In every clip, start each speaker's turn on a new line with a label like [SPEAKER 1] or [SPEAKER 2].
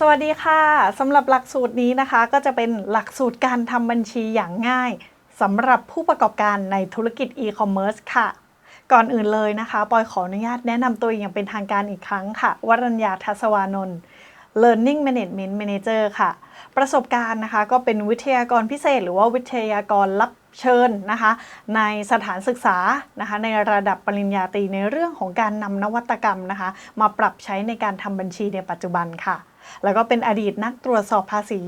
[SPEAKER 1] สวัสดีค่ะสำหรับหลักสูตรนี้นะคะ ก็จะเป็นหลักสูตรการทำบัญชีอย่างง่ายสำหรับผู้ประกอบการในธุรกิจ e-commerce ค่ะ ก่อนอื่นเลยนะคะ ปอยขออนุญาตแนะนำตัวองอย่างเป็นทางการอีกครั้งค่ะ วรัญญาทัศวานนท์ Learning Management Manager ค่ะ ประสบการณ์นะคะก็เป็นวิทยากรพิเศษ หรือว่าวิทยากรรับเชิญนะคะ ในสถานศึกษานะคะ ในระดับปริญญาตรีในเรื่องของการนำนวัตกรรมนะคะ มาปรับใช้ในการทำบัญชีในปัจจุบันค่ะ แล้วก็เป็นอดีตนักตรวจสอบภาษี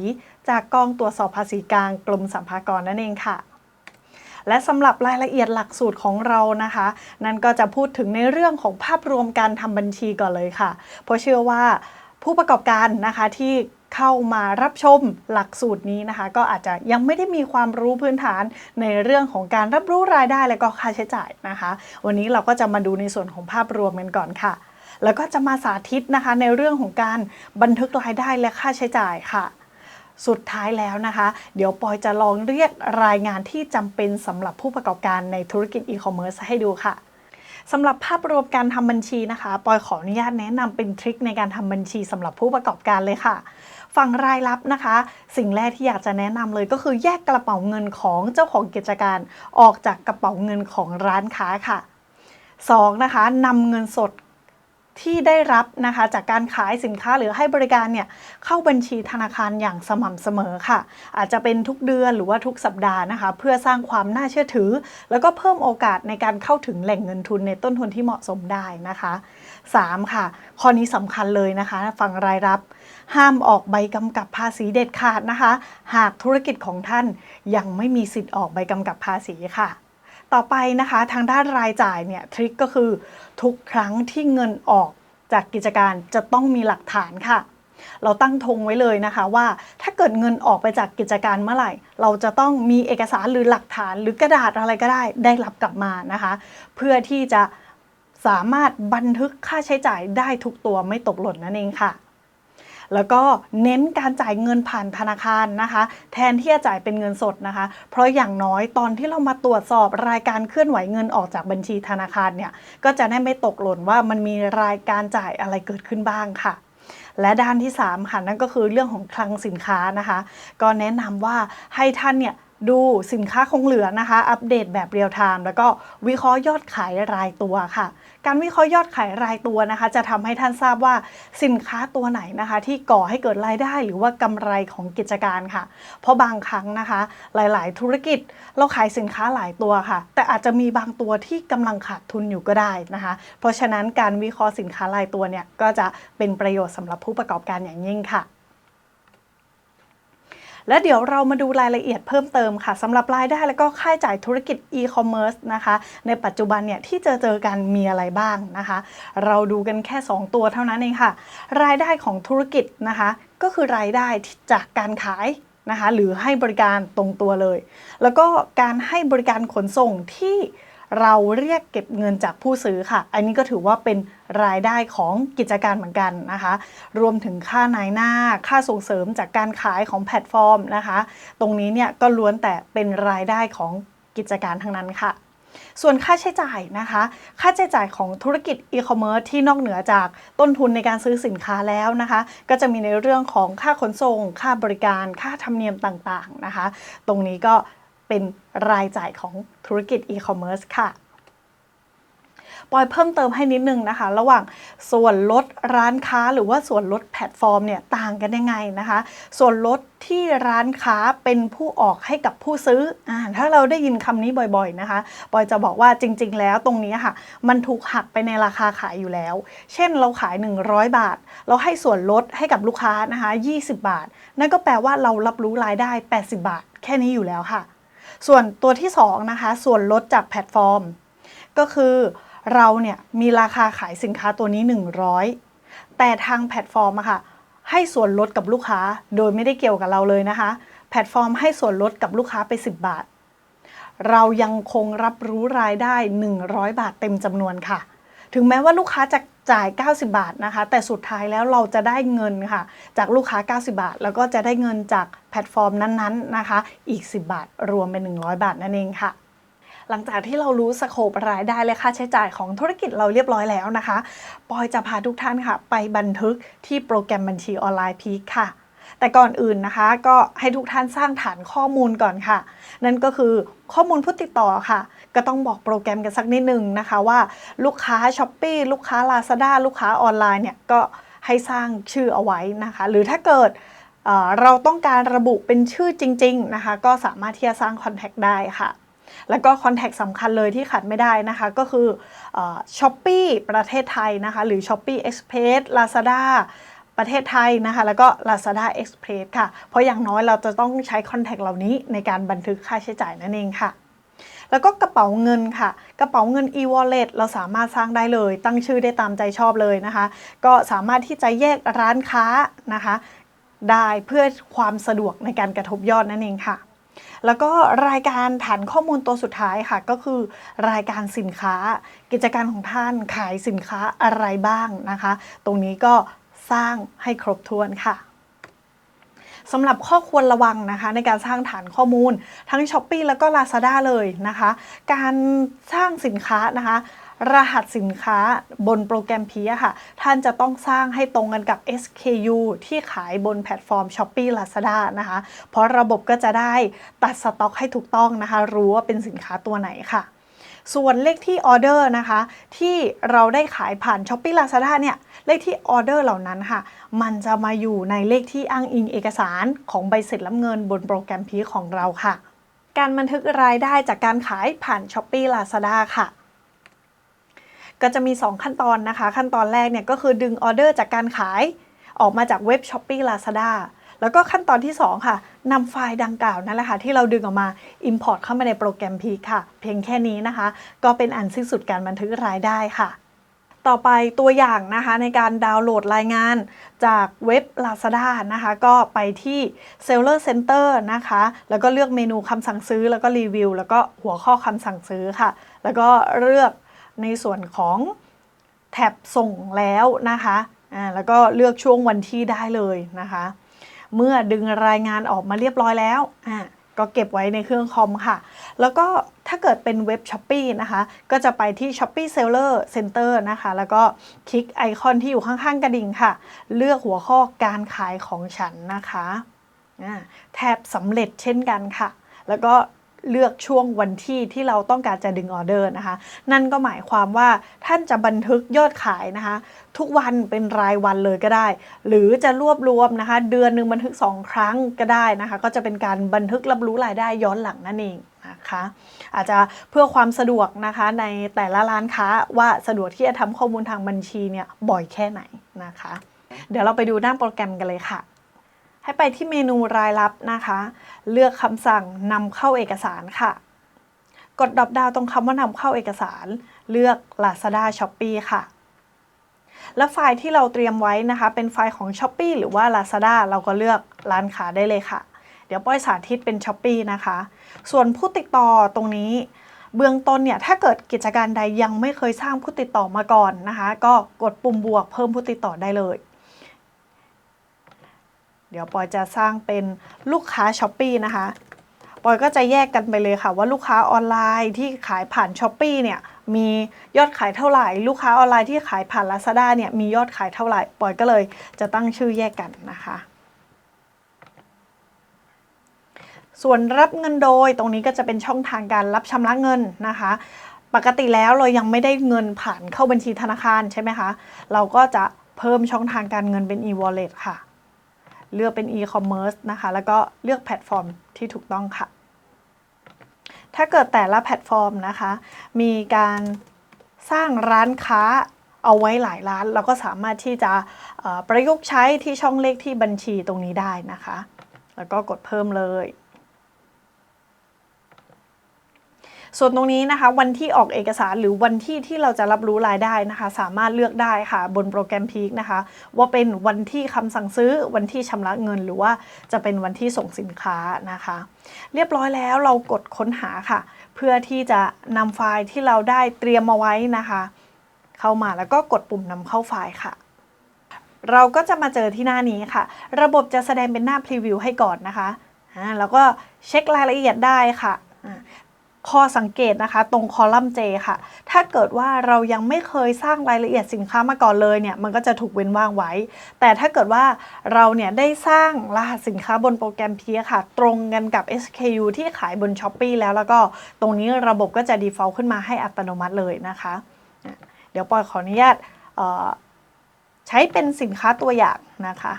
[SPEAKER 1] จากกองตรวจสอบภาษีกลางกรมสรรพากรนั่นเองค่ะ และสำหรับรายละเอียดหลักสูตรของเรานะคะ นั่นก็จะพูดถึงในเรื่องของภาพรวมการทำบัญชีก่อนเลยค่ะ เพราะเชื่อว่าผู้ประกอบการนะคะที่เข้ามารับชมหลักสูตรนี้นะคะ ก็อาจจะยังไม่ได้มีความรู้พื้นฐานในเรื่องของการรับรู้รายได้และก็ค่าใช้จ่ายนะคะ วันนี้เราก็จะมาดูในส่วนของภาพรวมกันก่อนค่ะ แล้วก็จะมาสาธิตนะคะในเรื่องของการบันทึกรายได้และค่าใช้จ่ายค่ะ สุดท้ายแล้วนะคะ เดี๋ยวปอยจะลองเรียกรายงานที่จำเป็นสำหรับผู้ประกอบการในธุรกิจอีคอมเมิร์ซให้ดูค่ะสำหรับภาพรวมการทำบัญชีนะคะ ปอยขออนุญาตแนะนำเป็นทริคในการทำบัญชีสำหรับผู้ประกอบการเลยค่ะ ฝั่งรายรับนะคะ สิ่งแรกที่อยากจะแนะนำเลยก็คือแยกกระเป๋าเงินของเจ้าของกิจการ ออกจากกระเป๋าเงินของร้านค้าค่ะ 2. นะคะนำเงินสด ที่ได้รับนะคะจากการขายสินค้าหรือให้บริการเนี่ยเข้าบัญชีธนาคารอย่างสม่ำเสมอค่ะ อาจจะเป็นทุกเดือนหรือว่าทุกสัปดาห์นะคะ เพื่อสร้างความน่าเชื่อถือ แล้วก็เพิ่มโอกาสในการเข้าถึงแหล่งเงินทุนในต้นทุนที่เหมาะสมได้นะคะ 3. ค่ะ ข้อนี้สำคัญเลยนะคะฝั่งรายรับห้ามออกใบกำกับภาษีเด็ดขาดนะคะ หากธุรกิจของท่านยังไม่มีสิทธิ์ออกใบกำกับภาษีค่ะ ต่อไปนะคะทางด้านรายจ่ายเนี่ยทริคก็คือทุกครั้งที่เงินออกจากกิจการจะต้องมีหลักฐานค่ะ เราตั้งธงไว้เลยนะคะว่าถ้าเกิดเงินออกไปจากกิจการเมื่อไหร่ เราจะต้องมีเอกสารหรือหลักฐานหรือกระดาษอะไรก็ได้ได้รับกลับมานะคะ เพื่อที่จะสามารถบันทึกค่าใช้จ่ายได้ทุกตัวไม่ตกหล่นนั่นเองค่ะ แล้วก็เน้นการจ่ายเงินผ่านธนาคารนะคะ แทนที่จะจ่ายเป็นเงินสดนะคะ เพราะอย่างน้อยตอนที่เรามาตรวจสอบรายการเคลื่อนไหวเงินออกจากบัญชีธนาคารเนี่ยก็จะได้ไม่ตกหล่นว่ามันมีรายการจ่ายอะไรเกิดขึ้นบ้างค่ะและด้านที่ 3 ค่ะ นั่นก็คือเรื่องของคลังสินค้านะคะ ก็แนะนำว่าให้ท่านเนี่ย ดูสินค้าคงเหลือนะคะ อัปเดตแบบเรียลไทม์แล้วก็วิเคราะห์ยอดขายรายตัวค่ะ การวิเคราะห์ยอดขายรายตัวนะคะ จะทำให้ท่านทราบว่าสินค้าตัวไหนนะคะ ที่ก่อให้เกิดรายได้หรือว่ากำไรของกิจการค่ะ เพราะบางครั้งนะคะ หลาย ๆ ธุรกิจเราขายสินค้าหลายตัวค่ะ แต่อาจจะมีบางตัวที่กำลังขาดทุนอยู่ก็ได้นะคะ เพราะฉะนั้นการวิเคราะห์สินค้ารายตัวเนี่ยก็จะเป็นประโยชน์สำหรับผู้ประกอบการอย่างยิ่งค่ะ และเดี๋ยวเรามาดูรายละเอียดเพิ่มเติมค่ะสำหรับรายได้และก็ค่าใช้จ่ายธุรกิจ e-commerce นะคะในปัจจุบันเนี่ยที่เจอเจอกันมีอะไรบ้างนะคะ เราดูกันแค่ 2 ตัวเท่านั้นเองค่ะ รายได้ของธุรกิจนะคะ ก็คือรายได้จากการขายนะคะหรือให้บริการตรงตัวเลย แล้วก็การให้บริการขนส่งที่ เราเรียกเก็บเงินจากผู้ซื้อค่ะ อันนี้ก็ถือว่าเป็นรายได้ของกิจการเหมือนกันนะคะ รวมถึงค่านายหน้า ค่าส่งเสริมจากการขายของแพลตฟอร์มนะคะ ตรงนี้เนี่ยก็ล้วนแต่เป็นรายได้ของกิจการทั้งนั้นค่ะส่วนค่าใช้จ่ายนะคะ ค่าใช้จ่ายของธุรกิจอีคอมเมิร์ซที่นอกเหนือจากต้นทุนในการซื้อสินค้าแล้วนะคะ ก็จะมีในเรื่องของค่าขนส่ง ค่าบริการ ค่าธรรมเนียมต่างๆนะคะ ตรงนี้ก็ เป็นรายจ่ายของธุรกิจอีคอมเมิร์ซค่ะปอยเพิ่มเติมให้นิดนึงนะคะ ระหว่างส่วนลดร้านค้าหรือว่าส่วนลดแพลตฟอร์มเนี่ยต่างกันยังไงนะคะ ส่วนลดที่ร้านค้าเป็นผู้ออกให้กับผู้ซื้ออถ้าเราได้ยินคำนี้บ่อยๆนะคะปอยจะบอกว่าจริง ๆ แล้วตรงนี้ค่ะ มันถูกหักไปในราคาขายอยู่แล้ว เช่นเราขาย 100 บาท เราให้ส่วนลดให้กับลูกค้านะคะ 20 บาท นั่นก็แปลว่าเรารับรู้รายได้ 80 บาท แค่นี้อยู่แล้วค่ะ ส่วนตัวที่2นะคะส่วนลดจากแพลตฟอร์ม ก็คือเราเนี่ยมีราคาขายสินค้าตัวนี้ 100 แต่ทางแพลตฟอร์มอะค่ะให้ส่วนลดกับลูกค้าโดยไม่ได้เกี่ยวกับเราเลยนะคะ แพลตฟอร์มให้ส่วนลดกับลูกค้าไป 10 บาท เรายังคงรับรู้รายได้ 100 บาทเต็มจำนวนค่ะ ถึงแม้ว่าลูกค้าจะ จ่าย 90 บาทนะคะ แต่สุดท้ายแล้วเราจะได้เงินค่ะ จากลูกค้า 90 บาท แล้วก็จะได้เงินจากแพลตฟอร์มนั้นๆนะคะ อีก 10 บาท รวมเป็น 100 บาทนั่นเองค่ะหลังจากที่เรารู้สโคปรายได้และค่าใช้จ่ายของธุรกิจเราเรียบร้อยแล้วนะคะ ปอยจะพาทุกท่านค่ะ ไปบันทึกที่โปรแกรมบัญชีออนไลน์พีคค่ะ แต่ก่อนอื่นนะคะ ก็ให้ทุกท่านสร้างฐานข้อมูลก่อนค่ะ นั่นก็คือข้อมูลผู้ติดต่อค่ะ ก็ต้องบอกโปรแกรมกันสักนิดนึงนะคะว่าลูกค้า s h อ p e e ลูกค้า Lazada ลูกค้าออนไลน์เนี่ยก็ให้สร้างชื่อเอาไว้นะคะ หรือถ้าเกิดเเราต้องการระบุเป็นชื่อจริง ๆ นะคะ ก็สามารถที่จะสร้างคอนแทคได้ค่ะ แล้วก็คอนแทคสำคัญเลยที่ขาดไม่ได้นะคะ ก็คือช้อปปีประเทศไทยนะคะ หรือ s h อ p e e Express Lazada ประเทศไทยนะคะ แล้วก็ Lazada Express ค่ะ เพราะอย่างน้อยเราจะต้องใช้คอนแทคเหล่านี้ในการบันทึกค่าใช้จ่ายนั่นเองค่ะแล้วก็กระเป๋าเงินค่ะ กระเป๋าเงิน e-wallet เราสามารถสร้างได้เลย ตั้งชื่อได้ตามใจชอบเลยนะคะ ก็สามารถที่จะแยกร้านค้านะคะ ได้เพื่อความสะดวกในการกระทบยอดนั่นเองค่ะ แล้วก็รายการฐานข้อมูลตัวสุดท้ายค่ะก็คือรายการสินค้า กิจการของท่านขายสินค้าอะไรบ้างนะคะ ตรงนี้ก็ สร้างให้ครบถ้วนค่ะสำหรับข้อควรระวังนะคะในการสร้างฐานข้อมูลทั้ง s h อ p e e แล้วก็ Lazada เลยนะคะ การสร้างสินค้านะคะ รหัสสินค้าบนโปรแกรมพีอะค่ะ ท่านจะต้องสร้างให้ตรงกันกับ SKU ที่ขายบนแพลตฟอร์ม Shopee Lazada นะคะ เพราะระบบก็จะได้ตัดสต็อกให้ถูกต้องนะคะ รู้ว่าเป็นสินค้าตัวไหนค่ะ ส่วนเลขที่ออเดอร์นะคะ ที่เราได้ขายผ่าน s h อ p e e Lazada เนี่ยเลขที่ออเดอร์เหล่านั้นค่ะ มันจะมาอยู่ในเลขที่อ้างอิงเอกสารของใบเสร็จรับเงินบนโปรแกรมพีของเราค่ะ การบันทึกรายได้จากการขายผ่าน s h อ p e e Lazada ค่ะก็จะมี 2 ขั้นตอนนะคะ ขั้นตอนแรกเนี่ยก็คือดึงออเดอร์จากการขายออกมาจากเว็บ s h อ p e e Lazada แล้วก็ขั้นตอนที่ 2 ค่ะนำไฟล์ดังกล่าวนั่นแหละค่ะที่เราดึงออกมา Import เข้ามาในโปรแกรม Peak ค่ะ เพียงแค่นี้นะคะ ก็เป็นอันสิ้นสุดการบันทึกรายได้ค่ะต่อไปตัวอย่างนะคะในการดาวน์โหลดรายงานจากเว็บ Lazada นะคะก็ไปที่ Seller Center นะคะ แล้วก็เลือกเมนูคำสั่งซื้อแล้วก็รีวิว แล้วก็หัวข้อคำสั่งซื้อค่ะ แล้วก็เลือกในส่วนของแท็บส่งแล้วนะคะอ่าแล้วก็เลือกช่วงวันที่ได้เลยนะคะ เมื่อดึงรายงานออกมาเรียบร้อยแล้วอ่าก็เก็บไว้ในเครื่องคอมค่ะ แล้วก็ถ้าเกิดเป็นเว็บ s h อ p e e นะคะ ก็จะไปที่ Shopee Seller Center นะคะ แล้วก็คลิกไอคอนที่อยู่ข้างๆกระดิ่งค่ะ เลือกหัวข้อการขายของฉันนะคะอ่าแทบสำเร็จเช่นกันค่ะ แล้วก็ เลือกช่วงวันที่ที่เราต้องการจะดึงออเดอร์นะคะ นั่นก็หมายความว่าท่านจะบันทึกยอดขายนะคะ ทุกวันเป็นรายวันเลยก็ได้ หรือจะรวบรวมนะคะ เดือนหนึ่งบันทึก 2 ครั้งก็ได้นะคะ ก็จะเป็นการบันทึกรับรู้รายได้ย้อนหลังนั่นเองนะคะอาจจะเพื่อความสะดวกนะคะในแต่ละร้านค้าว่าสะดวกที่จะทำข้อมูลทางบัญชีเนี่ยบ่อยแค่ไหนนะคะ เดี๋ยวเราไปดูหน้าโปรแกรมกันเลยค่ะ ให้ไปที่เมนูรายรับนะคะ เลือกคำสั่งนำเข้าเอกสารค่ะ กดดรอปดาวตรงคำว่านำเข้าเอกสาร เลือก Lazada Shopee ค่ะ และไฟล์ที่เราเตรียมไว้นะคะ เป็นไฟล์ของ Shopee หรือว่า Lazada เราก็เลือกร้านค้าได้เลยค่ะ เดี๋ยวป้อยสาธิตเป็น Shopee นะคะ ส่วนผู้ติดต่อตรงนี้เบื้องต้นเนี่ยถ้าเกิดกิจการใดยังไม่เคยสร้างผู้ติดต่อมาก่อนนะคะ ก็กดปุ่มบวกเพิ่มผู้ติดต่อได้เลย เดี๋ยวปอยจะสร้างเป็นลูกค้า s h อ p e e นะคะปอยก็จะแยกกันไปเลยค่ะว่าลูกค้าออนไลน์ที่ขายผ่าน s h อ p e e เนี่ยมียอดขายเท่าไหร่ ลูกค้าออนไลน์ที่ขายผ่าน Lazada เนี่ยมียอดขายเท่าไหร่ปอยก็เลยจะตั้งชื่อแยกกันนะคะ ส่วนรับเงินโดยตรงนี้ก็จะเป็นช่องทางการรับชำระเงินนะคะ ปกติแล้วเรายังไม่ได้เงินผ่านเข้าบัญชีธนาคารใช่ไหมคะ เราก็จะเพิ่มช่องทางการเงินเป็น e-wallet ค่ะ เลือกเป็น e-commerce นะคะ แล้วก็เลือกแพลตฟอร์มที่ถูกต้องค่ะ ถ้าเกิดแต่ละแพลตฟอร์มนะคะ มีการสร้างร้านค้าเอาไว้หลายร้าน เราก็สามารถที่จะประยุกต์ใช้ที่ช่องเลขที่บัญชีตรงนี้ได้นะคะ แล้วก็กดเพิ่มเลย ส่วนตรงนี้นะคะวันที่ออกเอกสารหรือวันที่ที่เราจะรับรู้รายได้นะคะ สามารถเลือกได้ค่ะบนโปรแกรมพีคนะคะ ว่าเป็นวันที่คำสั่งซื้อวันที่ชำระเงิน หรือว่าจะเป็นวันที่ส่งสินค้านะคะ เรียบร้อยแล้วเรากดค้นหาค่ะ เพื่อที่จะนำไฟล์ที่เราได้เตรียมมาไว้นะคะ เข้ามาแล้วก็กดปุ่มนำเข้าไฟล์ค่ะเราก็จะมาเจอที่หน้านี้ค่ะ ระบบจะแสดงเป็นหน้าพรีวิวให้ก่อนนะคะ แล้วก็เช็ครายละเอียดได้ค่ะ ข้อสังเกตนะคะ ตรงคอลัมน์ J ค่ะ ถ้าเกิดว่าเรายังไม่เคยสร้างรายละเอียดสินค้ามาก่อนเลยเนี่ย มันก็จะถูกเว้นว่างไว้ แต่ถ้าเกิดว่าเราเนี่ยได้สร้างรหัสสินค้าบนโปรแกรม P ค่ะ ตรงกันกับ SKU ที่ขายบน s h อ p e e แล้วแล้วก็ตรงนี้ระบบก็จะ default ขึ้นมาให้อัตโนมัติเลยนะคะ เดี๋ยวปอยขออนุญาตใช้เป็นสินค้าตัวอย่างนะคะ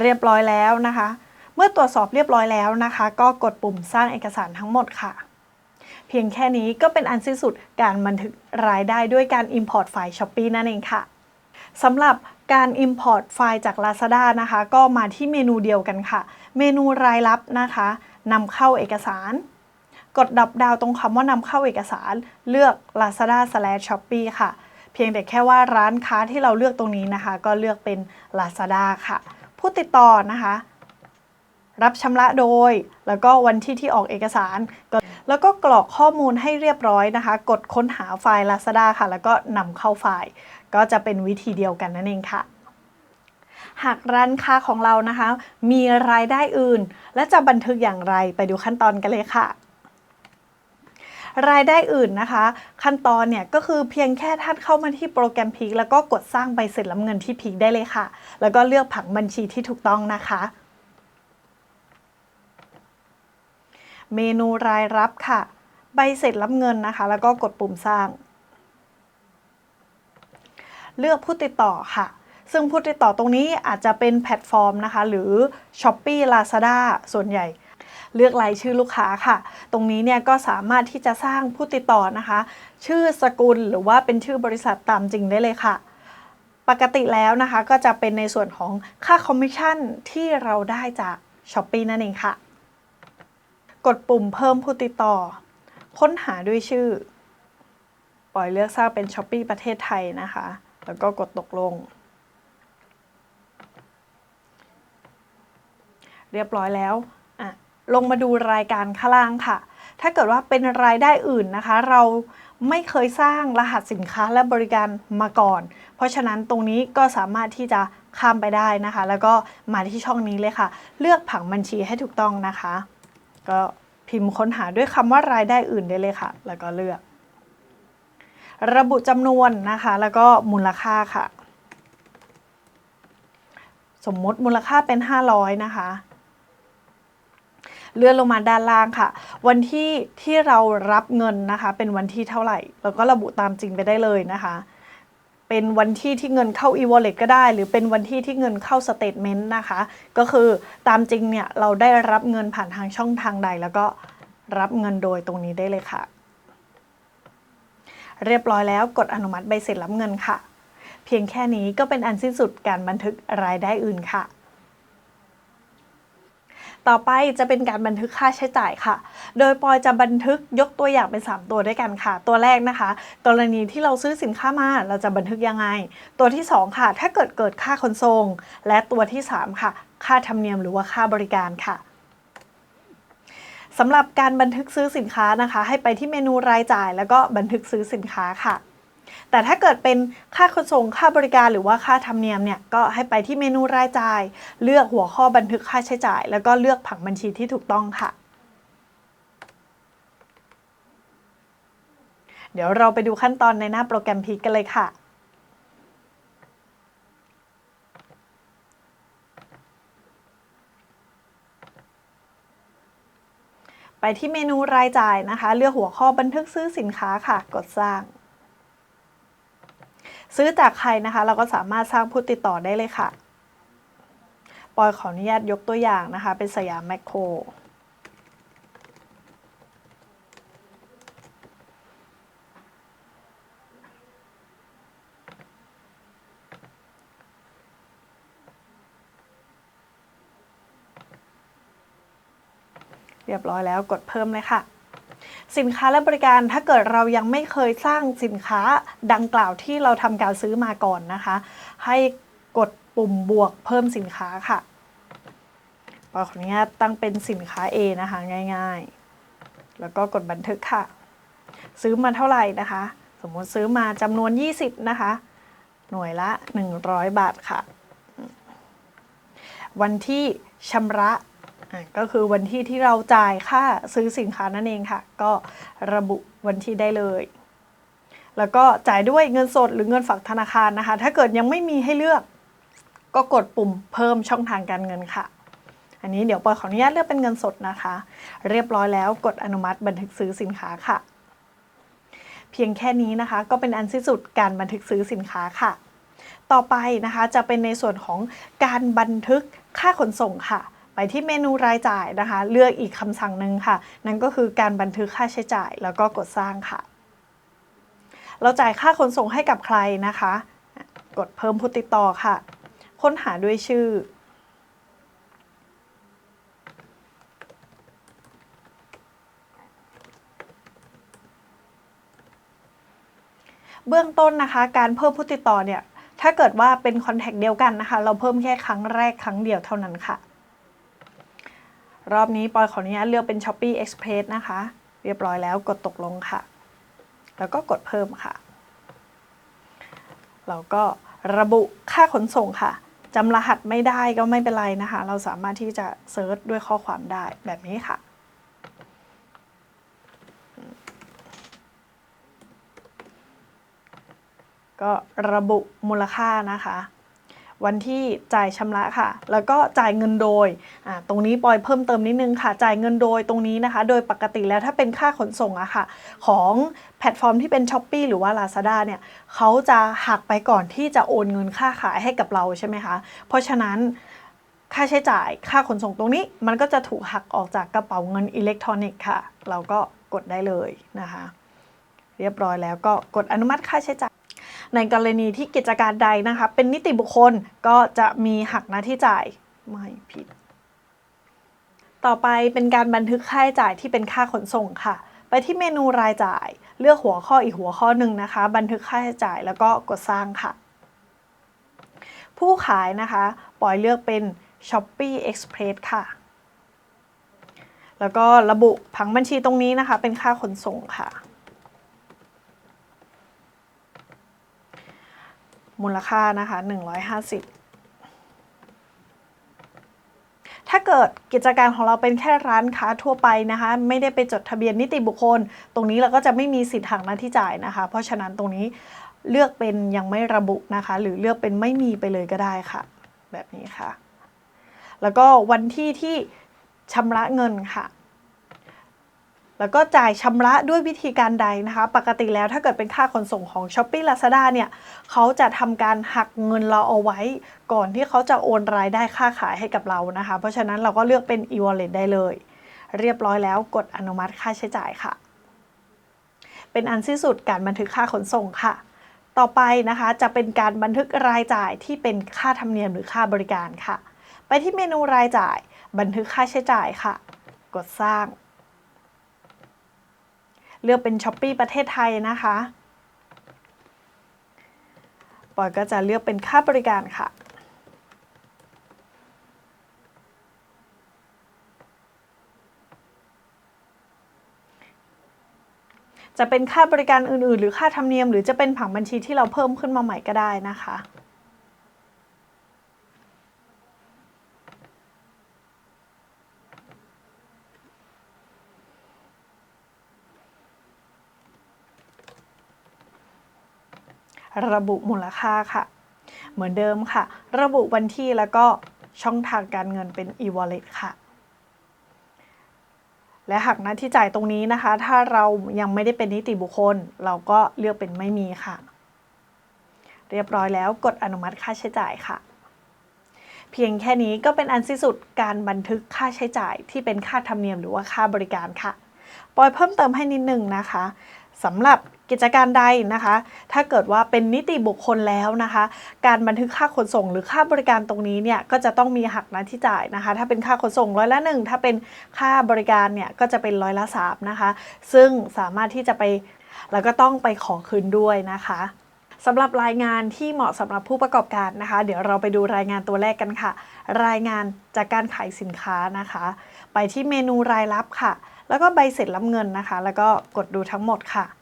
[SPEAKER 1] เรียบร้อยแล้วนะคะ เมื่อตรวจสอบเรียบร้อยแล้วนะคะ ก็กดปุ่มสร้างเอกสารทั้งหมดค่ะ เพียงแค่นี้ก็เป็นอันสิ้นสุดการบันทึกรายได้ด้วยการ Import ไฟล์ Shopee นั่นเองค่ะสำหรับการ Import ไฟล์จาก Lazada นะคะ ก็มาที่เมนูเดียวกันค่ะ เมนูรายรับนะคะนำเข้าเอกสาร กดดับดาวตรงคำว่านำเข้าเอกสาร เลือก Lazada slash Shopee ค่ะ เพียงแต่แค่ว่าร้านค้าที่เราเลือกตรงนี้นะคะ ก็เลือกเป็น Lazada ค่ะ ผู้ติดต่อนะคะ รับชำระโดย แล้วก็วันที่ที่ออกเอกสารก็ แล้วก็กรอกข้อมูลให้เรียบร้อยนะคะ กดค้นหาไฟล์ Lazada ค่ะ แล้วก็นำเข้าไฟล์ ก็จะเป็นวิธีเดียวกันนั่นเองค่ะ หากร้านค้าของเรานะคะ มีรายได้อื่น และจะบันทึกอย่างไรไปดูขั้นตอนกันเลยค่ะรายได้อื่นนะคะ ขั้นตอนเนี่ยก็คือเพียงแค่ท่านเข้ามาที่โปรแกรมพีคแล้วก็กดสร้างใบเสร็จรับเงินที่พีคได้เลยค่ะ แล้วก็เลือกผังบัญชีที่ถูกต้องนะคะ เมนูรายรับค่ะ ใบเสร็จรับเงินนะคะ แล้วก็กดปุ่มสร้าง เลือกผู้ติดต่อค่ะ ซึ่งผู้ติดต่อตรงนี้อาจจะเป็นแพลตฟอร์มนะคะ หรือ s h อ p e e Lazada ส่วนใหญ่เลือกรายชื่อลูกค้าค่ะ ตรงนี้เนี่ยก็สามารถที่จะสร้างผู้ติดต่อนะคะ ชื่อสกุลหรือว่าเป็นชื่อบริษัทตามจริงได้เลยค่ะ ปกติแล้วนะคะก็จะเป็นในส่วนของค่าคอมมิชชั่นที่เราได้จาก s h อ p e e นั่นเองค่ะ กดปุ่มเพิ่มผู้ติดต่อ ค้นหาด้วยชื่อ ปล่อยเลือกสร้างเป็น s h อ p e e ประเทศไทยนะคะ แล้วก็กดตกลง เรียบร้อยแล้วอะลงมาดูรายการข้างล่างค่ะ ถ้าเกิดว่าเป็นรายได้อื่นนะคะ เราไม่เคยสร้างรหัสสินค้าและบริการมาก่อน เพราะฉะนั้นตรงนี้ก็สามารถที่จะข้ามไปได้นะคะ แล้วก็มาที่ช่องนี้เลยค่ะ เลือกผังบัญชีให้ถูกต้องนะคะ ก็พิมพ์ค้นหาด้วยคำว่ารายได้อื่นได้เลยค่ะ แล้วก็เลือก ระบุจำนวนนะคะ แล้วก็มูลค่าค่ะ สมมติมูลค่าเป็น 500 นะคะเลื่อนลงมาด้านล่างค่ะ วันที่ที่เรารับเงินนะคะ เป็นวันที่เท่าไหร่ แล้วก็ระบุตามจริงไปได้เลยนะคะ เป็นวันที่ที่เงินเข้า e-wallet ก็ได้ หรือเป็นวันที่ที่เงินเข้า statement นะคะ ก็คือตามจริงเนี่ยเราได้รับเงินผ่านทางช่องทางใด แล้วก็รับเงินโดยตรงนี้ได้เลยค่ะ เรียบร้อยแล้วกดอนุมัติใบเสร็จรับเงินค่ะ เพียงแค่นี้ก็เป็นอันสิ้นสุดการบันทึกรายได้อื่นค่ะ ต่อไปจะเป็นการบันทึกค่าใช้จ่ายค่ะ โดยปอยจะบันทึกยกตัวอย่างเป็น 3 ตัวด้วยกันค่ะ ตัวแรกนะคะ กรณีที่เราซื้อสินค้ามาเราจะบันทึกยังไง ตัวที่ 2 ค่ะ ถ้าเกิดเกิดค่าขนส่ง และตัวที่ 3 ค่ะ ค่าธรรมเนียมหรือว่าค่าบริการค่ะสำหรับการบันทึกซื้อสินค้านะคะ ให้ไปที่เมนูรายจ่าย แล้วก็บันทึกซื้อสินค้าค่ะ แต่ถ้าเกิดเป็นค่าขนส่งค่าบริการหรือว่าค่าธรรมเนียมเนี่ยก็ให้ไปที่เมนูรายจ่าย เลือกหัวข้อบันทึกค่าใช้จ่าย แล้วก็เลือกผังบัญชีที่ถูกต้องค่ะ เดี๋ยวเราไปดูขั้นตอนในหน้าโปรแกรมพีกันเลยค่ะไปที่เมนูรายจ่ายนะคะ เลือกหัวข้อบันทึกซื้อสินค้าค่ะ กดสร้าง ซื้อจากใครนะคะ เราก็สามารถสร้างผู้ติดต่อได้เลยค่ะปอยขออนุญาตยกตัวอย่างนะคะ เป็นสยามแมคโครเรียบร้อยแล้วกดเพิ่มเลยค่ะ สินค้าและบริการถ้าเกิดเรายังไม่เคยสร้างสินค้าดังกล่าวที่เราทำการซื้อมาก่อนนะคะ ให้กดปุ่มบวกเพิ่มสินค้าค่ะปอขออนุญาตตั้งเป็นสินค้า A นะคะง่าย ๆ แล้วก็กดบันทึกค่ะ ซื้อมาเท่าไหร่นะคะ สมมติซื้อมาจำนวน 20 นะคะ หน่วยละ 100 บาทค่ะ วันที่ชำระอะ ก็คือวันที่ที่เราจ่ายค่าซื้อสินค้านั่นเองค่ะ ก็ระบุวันที่ได้เลย แล้วก็จ่ายด้วยเงินสดหรือเงินฝากธนาคารนะคะ ถ้าเกิดยังไม่มีให้เลือก ก็กดปุ่มเพิ่มช่องทางการเงินค่ะ อันนี้เดี๋ยวปอยขออนุญาตเลือกเป็นเงินสดนะคะ เรียบร้อยแล้วกดอนุมัติบันทึกซื้อสินค้าค่ะ เพียงแค่นี้นะคะ ก็เป็นอันสิ้นสุดการบันทึกซื้อสินค้าค่ะ ต่อไปนะคะจะเป็นในส่วนของการบันทึกค่าขนส่งค่ะ ไปที่เมนูรายจ่ายนะคะ เลือกอีกคำสั่งหนึ่งค่ะ นั่นก็คือการบันทึกค่าใช้จ่าย แล้วก็กดสร้างค่ะ เราจ่ายค่าขนส่งให้กับใครนะคะ กดเพิ่มผู้ติดต่อค่ะ ค้นหาด้วยชื่อ เบื้องต้นนะคะ การเพิ่มผู้ติดต่อเนี่ยถ้าเกิดว่าเป็นคอนแทคเดียวกันนะคะ เราเพิ่มแค่ครั้งแรกครั้งเดียวเท่านั้นค่ะ รอบนี้ปอยขออนุญาตเลือกเป็น Shopee Express นะคะ เรียบร้อยแล้วกดตกลงค่ะ แล้วก็กดเพิ่มค่ะเราก็ระบุค่าขนส่งค่ะจำรหัสไม่ได้ก็ไม่เป็นไรนะคะ เราสามารถที่จะเซิร์ชด้วยข้อความได้แบบนี้ค่ะ ก็ระบุมูลค่านะคะ วันที่จ่ายชำระค่ะ แล้วก็จ่ายเงินโดย ตรงนี้ปอยเพิ่มเติมนิดนึงค่ะ จ่ายเงินโดยตรงนี้นะคะ โดยปกติแล้วถ้าเป็นค่าขนส่งอะค่ะ ของแพลตฟอร์มที่เป็น s h อ p e e หรือว่า Lazada เนี่ยเขาจะหักไปก่อนที่จะโอนเงินค่าขายให้กับเราใช่ไหมคะ เพราะฉะนั้นค่าใช้จ่ายค่าขนส่งตรงนี้ มันก็จะถูกหักออกจากกระเป๋าเงินอิเล็กทรอนิกส์ค่ะ เราก็กดได้เลยนะคะ เรียบร้อยแล้วก็กดอนุมัติค่าใช้จ่าย ในกรณีที่กิจการใดนะคะ เป็นนิติบุคคลก็จะมีหักหน้าที่จ่ายไม่ผิด ต่อไปเป็นการบันทึกค่าใช้จ่ายที่เป็นค่าขนส่งค่ะ ไปที่เมนูรายจ่าย เลือกหัวข้ออีกหัวข้อหนึ่งนะคะ บันทึกค่าใช้จ่ายแล้วก็กดสร้างค่ะ ผู้ขายนะคะปล่อยเลือกเป็น Shopee Express ค่ะ แล้วก็ระบุผังบัญชีตรงนี้นะคะ เป็นค่าขนส่งค่ะ มูลค่านะคะ 150 ถ้าเกิดกิจการของเราเป็นแค่ร้านค้าทั่วไปนะคะ ไม่ได้ไปจดทะเบียนนิติบุคคล ตรงนี้เราก็จะไม่มีสิทธิ์หักหน้าที่จ่ายนะคะ เพราะฉะนั้นตรงนี้เลือกเป็นยังไม่ระบุนะคะ หรือเลือกเป็นไม่มีไปเลยก็ได้ค่ะ แบบนี้ค่ะ แล้วก็วันที่ที่ชำระเงินค่ะ แล้วก็จ่ายชำระด้วยวิธีการใดนะคะ ปกติแล้วถ้าเกิดเป็นค่าขนส่งของ s h อ p e e Lazada เนี่ยเขาจะทำการหักเงินเราเอาไว้ ก่อนที่เขาจะโอนรายได้ค่าขายให้กับเรานะคะ เพราะฉะนั้นเราก็เลือกเป็น e-wallet ได้เลย เรียบร้อยแล้วกดอนุมัติค่าใช้จ่ายค่ะ เป็นอันสิ้นสุดการบันทึกค่าขนส่งค่ะ ต่อไปนะคะจะเป็นการบันทึกรายจ่ายที่เป็นค่าธรรมเนียมหรือค่าบริการค่ะ ไปที่เมนูรายจ่าย บันทึกค่าใช้จ่ายค่ะ กดสร้าง เลือกเป็น s h อ p e e ประเทศไทยนะคะปอยก็จะเลือกเป็นค่าบริการค่ะ จะเป็นค่าบริการอื่นๆ หรือค่าธรรมเนียม หรือจะเป็นผังบัญชีที่เราเพิ่มขึ้นมาใหม่ก็ได้นะคะ ระบุมูลค่าค่ะ เหมือนเดิมค่ะ ระบุวันที่แล้วก็ช่องทางการเงินเป็น e-wallet ค่ะและหักหน้าที่จ่ายตรงนี้นะคะ ถ้าเรายังไม่ได้เป็นนิติบุคคล เราก็เลือกเป็นไม่มีค่ะ เรียบร้อยแล้วกดอนุมัติค่าใช้จ่ายค่ะ เพียงแค่นี้ก็เป็นอันสิ้นสุดการบันทึกค่าใช้จ่ายที่เป็นค่าธรรมเนียมหรือว่าค่าบริการค่ะปอยเพิ่มเติมให้นิดนึงนะคะสำหรับ กิจการใดนะคะ ถ้าเกิดว่าเป็นนิติบุคคลแล้วนะคะ การบันทึกค่าขนส่งหรือค่าบริการตรงนี้เนี่ยก็จะต้องมีหักหน้าที่จ่ายนะคะ ถ้าเป็นค่าขนส่งร้อยละหนึ่งถ้าเป็นค่าบริการเนี่ยก็จะเป็นร้อยละสามนะคะ ซึ่งสามารถที่จะไปแล้วก็ต้องไปขอคืนด้วยนะคะสำหรับรายงานที่เหมาะสำหรับผู้ประกอบการนะคะ เดี๋ยวเราไปดูรายงานตัวแรกกันค่ะ รายงานจากการขายสินค้านะคะ ไปที่เมนูรายรับค่ะ แล้วก็ใบเสร็จรับเงินนะคะ แล้วก็กดดูทั้งหมดค่ะ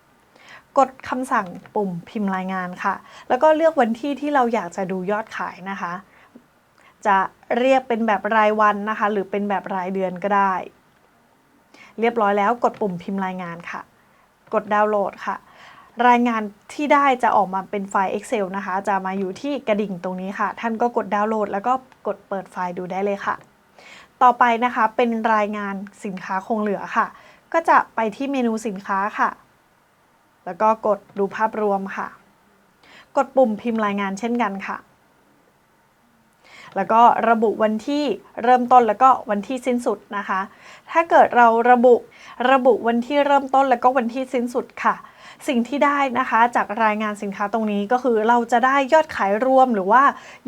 [SPEAKER 1] กดคำสั่งปุ่มพิมพ์รายงานค่ะ แล้วก็เลือกวันที่ที่เราอยากจะดูยอดขายนะคะ จะเรียกเป็นแบบรายวันนะคะ หรือเป็นแบบรายเดือนก็ได้ เรียบร้อยแล้วกดปุ่มพิมพ์รายงานค่ะ กดดาวน์โหลดค่ะ รายงานที่ได้จะออกมาเป็นไฟล์ Excel นะคะ จะมาอยู่ที่กระดิ่งตรงนี้ค่ะ ท่านก็กดดาวน์โหลด แล้วก็กดเปิดไฟล์ดูได้เลยค่ะ ต่อไปนะคะเป็นรายงานสินค้าคงเหลือค่ะ ก็จะไปที่เมนูสินค้าค่ะ แล้วก็กดดูภาพรวมค่ะ กดปุ่มพิมพ์รายงานเช่นกันค่ะ แล้วก็ระบุวันที่เริ่มต้นแล้วก็วันที่สิ้นสุดนะคะ ถ้าเกิดเราระบุระบุวันที่เริ่มต้นแล้วก็วันที่สิ้นสุดค่ะสิ่งที่ได้นะคะจากรายงานสินค้าตรงนี้ก็คือเราจะได้ยอดขายรวมหรือว่า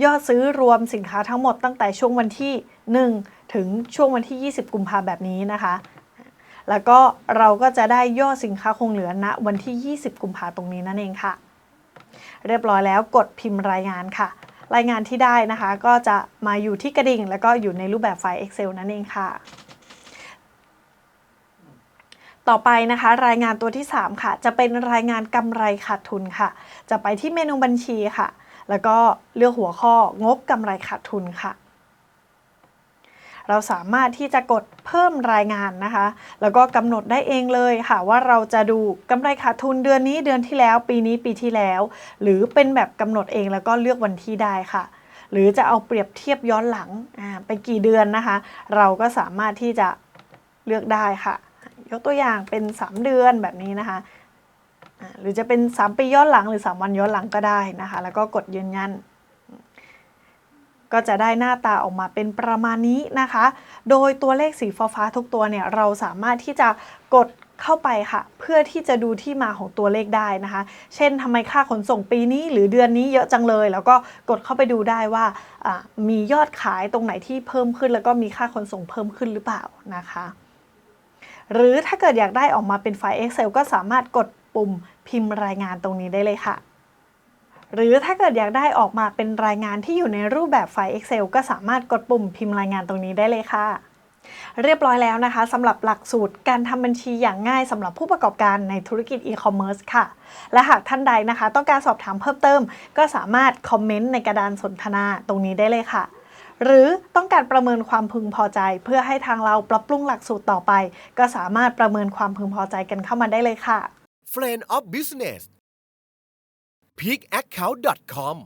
[SPEAKER 1] ยอดซื้อรวมสินค้าทั้งหมดตั้งแต่ช่วงวันที่ 1 ถึงช่วงวันที่ 20 กุมภาแบบนี้นะคะ แล้วก็เราก็จะได้ยอดสินค้าคงเหลือณวันที่ 20 กุมภาตรงนี้นั่นเองค่ะ เรียบร้อยแล้วกดพิมพ์รายงานค่ะ รายงานที่ได้นะคะ ก็จะมาอยู่ที่กระดิ่ง แล้วก็อยู่ในรูปแบบไฟล์ Excel นั่นเองค่ะต่อไปนะคะรายงานตัวที่ 3 ค่ะ จะเป็นรายงานกำไรขาดทุนค่ะ จะไปที่เมนูบัญชีค่ะ แล้วก็เลือกหัวข้องบกำไรขาดทุนค่ะ เราสามารถที่จะกดเพิ่มรายงานนะคะ แล้วก็กำหนดได้เองเลยค่ะว่าเราจะดูกำไรขาดทุนเดือนนี้เดือนที่แล้ว ปีนี้ปีที่แล้ว หรือเป็นแบบกำหนดเองแล้วก็เลือกวันที่ได้ค่ะ หรือจะเอาเปรียบเทียบย้อนหลังไปกี่เดือนนะคะ เราก็สามารถที่จะเลือกได้ค่ะ ยกตัวอย่างเป็น 3 เดือนแบบนี้นะคะหรือจะเป็น 3 ปีย้อนหลังหรือ 3 วันย้อนหลังก็ได้นะคะ แล้วก็กดยืนยัน ก็จะได้หน้าตาออกมาเป็นประมาณนี้นะคะ โดยตัวเลขสีฟ้าทุกตัวเนี่ยเราสามารถที่จะกดเข้าไปค่ะ เพื่อที่จะดูที่มาของตัวเลขได้นะคะ เช่นทำไมค่าขนส่งปีนี้หรือเดือนนี้เยอะจังเลย แล้วก็กดเข้าไปดูได้ว่าอ่ามียอดขายตรงไหนที่เพิ่มขึ้น แล้วก็มีค่าขนส่งเพิ่มขึ้นหรือเปล่านะคะ หรือถ้าเกิดอยากได้ออกมาเป็นไฟล์ Excel ก็สามารถกดปุ่มพิมพ์รายงานตรงนี้ได้เลยค่ะ หรือถ้าเกิดอยากได้ออกมาเป็นรายงานที่อยู่ในรูปแบบไฟล์ Excel ก็สามารถกดปุ่มพิมพ์รายงานตรงนี้ได้เลยค่ะเรียบร้อยแล้วนะคะสำหรับหลักสูตรการทำบัญชีอย่างง่ายสำหรับผู้ประกอบการในธุรกิจอีคอมเมิร์ซค่ะ และหากท่านใดนะคะ ต้องการสอบถามเพิ่มเติม ก็สามารถคอมเมนต์ในกระดานสนทนาตรงนี้ได้เลยค่ะ หรือต้องการประเมินความพึงพอใจ เพื่อให้ทางเราปรับปรุงหลักสูตรต่อไป ก็สามารถประเมินความพึงพอใจกันเข้ามาได้เลยค่ะ
[SPEAKER 2] Friend of Business peakaccout.com